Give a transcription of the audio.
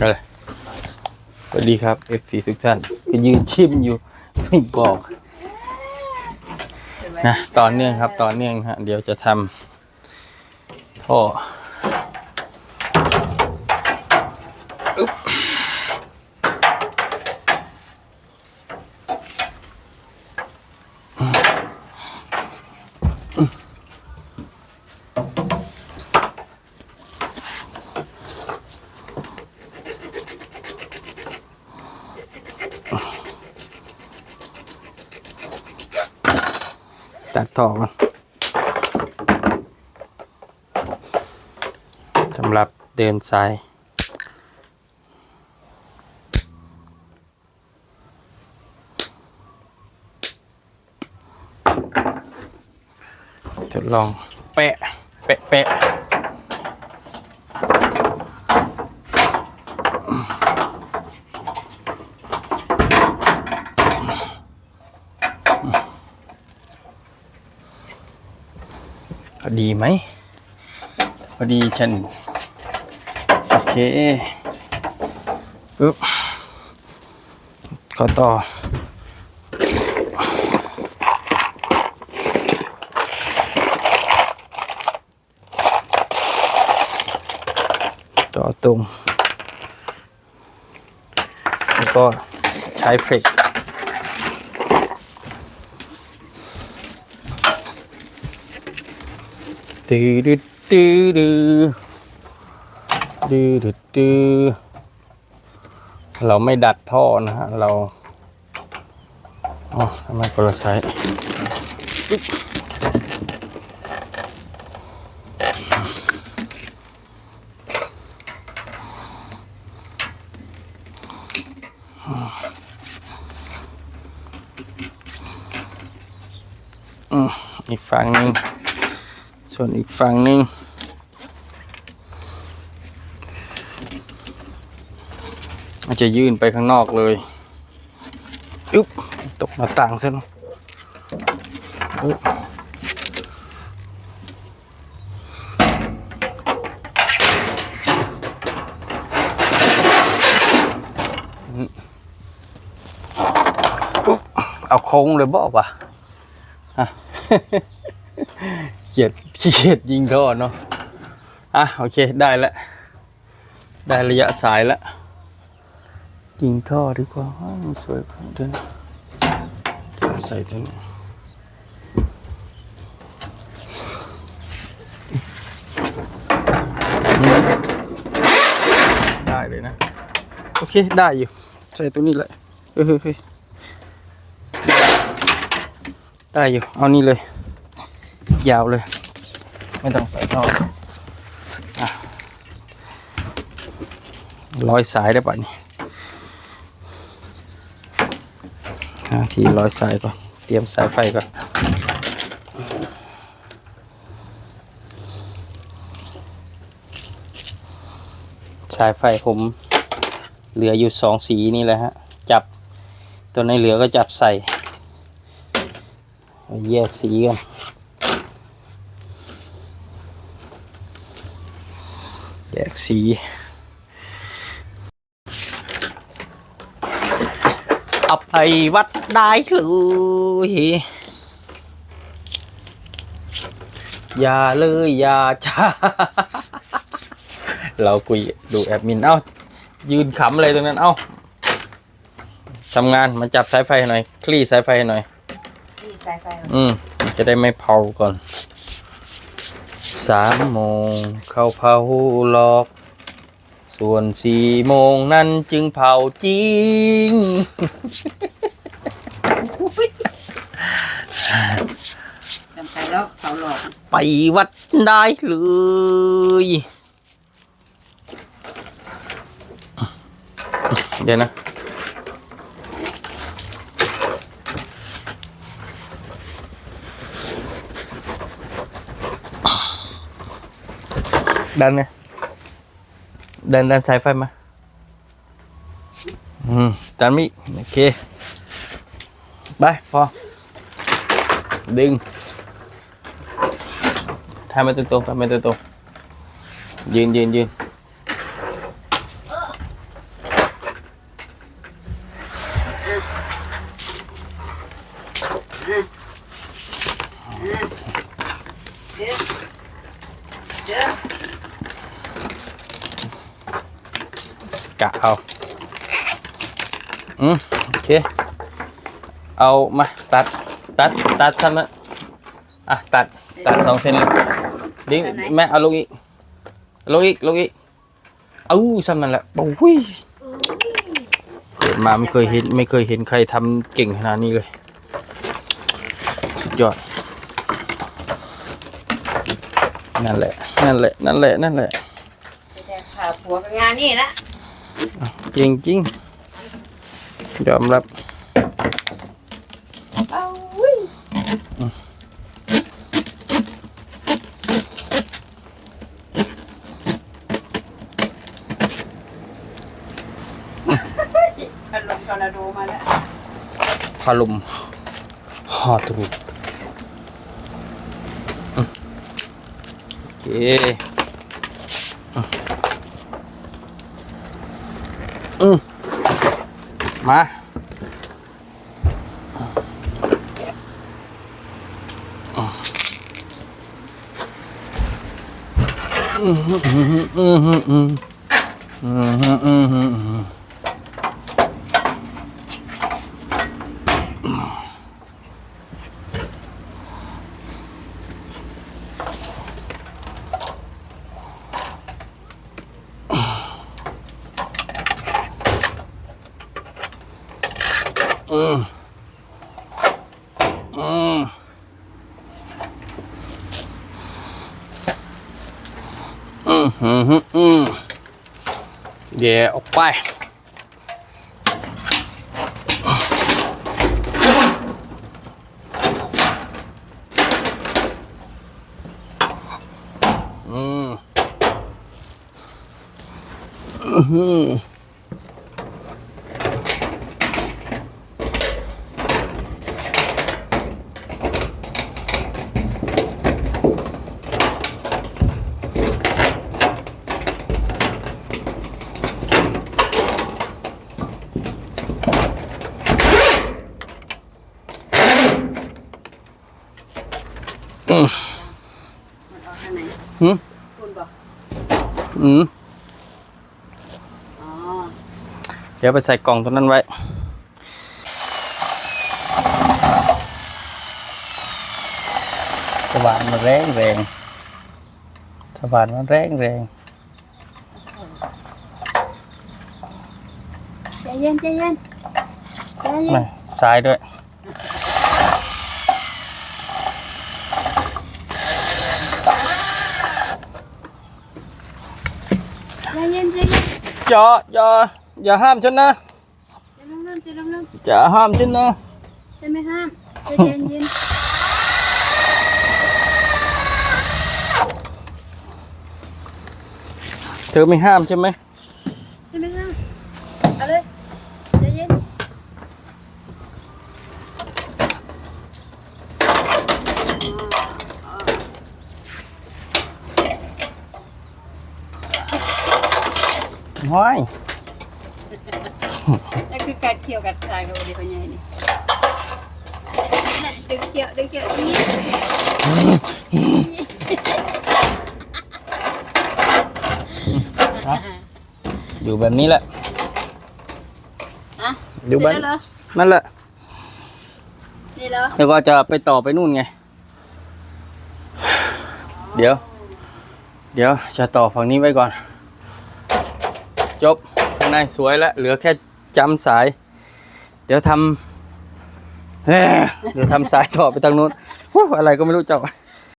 อะไรสวัสดีครับ FC ทุกท่านก็ยืนชิมอยู่ไม่บอกนะตอนเนื่องครับตอนเนื่องฮะเดี๋ยวจะทำท่อ ตัดท่อก่อนสำหรับเดินสายทดลองแปะ แปะแปะ อดีไหมพอดีฉัน โอเคปึ๊บก็ต่อต่อตรงแล้วก็ใช้เฟก ตื้อดื้อตื้อดื้อดื้อดื้อดื้อเราไม่ดัดท่อนะฮะ เราอ๋อทำไมคนละไซส์ปึ๊บอืมอีกฝั่งนึง ส่วนอีกฝั่งหนึ่งมันจะยื่นไปข้างนอกเลยอึ๊บตกหน้าต่างซะหน่อยอึ๊บเอาโค้งเลยบอกว่ะฮะ เขียดเขียดยิงท่อเนาะอะโอเคได้แล้วได้ระยะสายแล้วยิงท่อดีกว่าสวยกว่าเดินใส่ตัวนี้ได้เลยนะ โอเค ได้อยู่ ใส่ตัวนี้แหลยเฮ้ยเฮ้ยได้อยู่ เอานี่เลย ยาวเลย ไม่ต้องใส่ท่ออะร้อยสายได้ป่ะนี่หาที่ร้อยสายก่อน เตรียมสายไฟก่อนสายไฟผมเหลืออยู่สองสีนี่แหละฮะ จับตัวในเหลือก็จับใส่เอาแยกสีกัน แยก สี เอาไปวัดได้เลยอย่าเลยอย่าช้า เราคุยดูแอดมิน เอ้า ยืนขำอะไรตรงนั้น เอ้าทำงานมาจับสายไฟหน่อย คลี่สายไฟหน่อย ที่สายไฟมันอืมมันจะได้ไม่เผาก่อน สามโมงเข้าเผาหลอก ส่วนสี่โมงนั้นจึงเผาจริง จำไปแล้วเขาหลอกไปวัดได้เลย เดี๋ยวนะ ดันไง ดินดันสายไฟมาอืมจานมิโอเค ไป พอ ดึงทำไปตรงๆทำไปตรงๆยืนยืนยืน เดี๋ยวเดี๋ยว กะเอาอืมโอเค เอามาตัดตัดตัดทำนะอะตัดตัดสองเซนเลยดิ้งแม่เอาลงอีกเอาลงอีกลงอีกเอาซ้ำนั่นแหละโอ้ยเกิดมาไม่เคยเห็นไม่เคยเห็นใครทำเก่งขนาดนี้เลย สุดยอด นั่นแหละ นั่นแหละ นั่นแหละ นั่นแหละแต่ข่าวผัวกับงานนี่ละ จริงจริงยอมรับเอาอุ้ยพัดลมทอร์นาโดมาแล้วพาลุมฮอตรูอืมโอเค อืมอืมมาอืมอืมอืมอืมอืมอืมอื อืมอืมอืมอืมอืมเดี๋ยวออกไปอืมอื้อ ออืมมันเอาข้างไหนหืมคุณบอกอืมอ๋อเดี๋ยวไปใส่กล่องตัวนั้นไว้ สว่านมันแรงแรงสว่านมันแรงแรงใจเย็นใจเย็นใจเย็ไม่นซ้ายด้วย ใจเย็นใจเย็นอย่าอย่าอย่าห้ามฉันนะใจเริ่มใจเริ่มเริ่มอย่าห้ามฉันนะจะไม่ห้ามใจเย็นเย็นเธอไม่ห้ามใช่ไหมจะไม่ห้ามเอาเลยใจเย็น ห้อยนั่นคือการเคี่ยวกัดทางโดดีเป็นยังไงนี่นั่นดึงเคี่ยวดึงเคี่ยวอย่างนี้อยู่แบบนี้แหละฮะอยู่เสร็บ้าจนแล้วเหรอนั่นแหละนี่เหรอแล้วก็จะไปต่อไปนู่นไง เดี๋ยว เดี๋ยวจะต่อฝั่งนี้ไว้ก่อน จบข้างในสวยแล้วเหลือแค่จำสาย เดี๋ยวทำเดี๋ยวทำสายต่อไปทางนู้นอะไรก็ไม่รู้เจ้า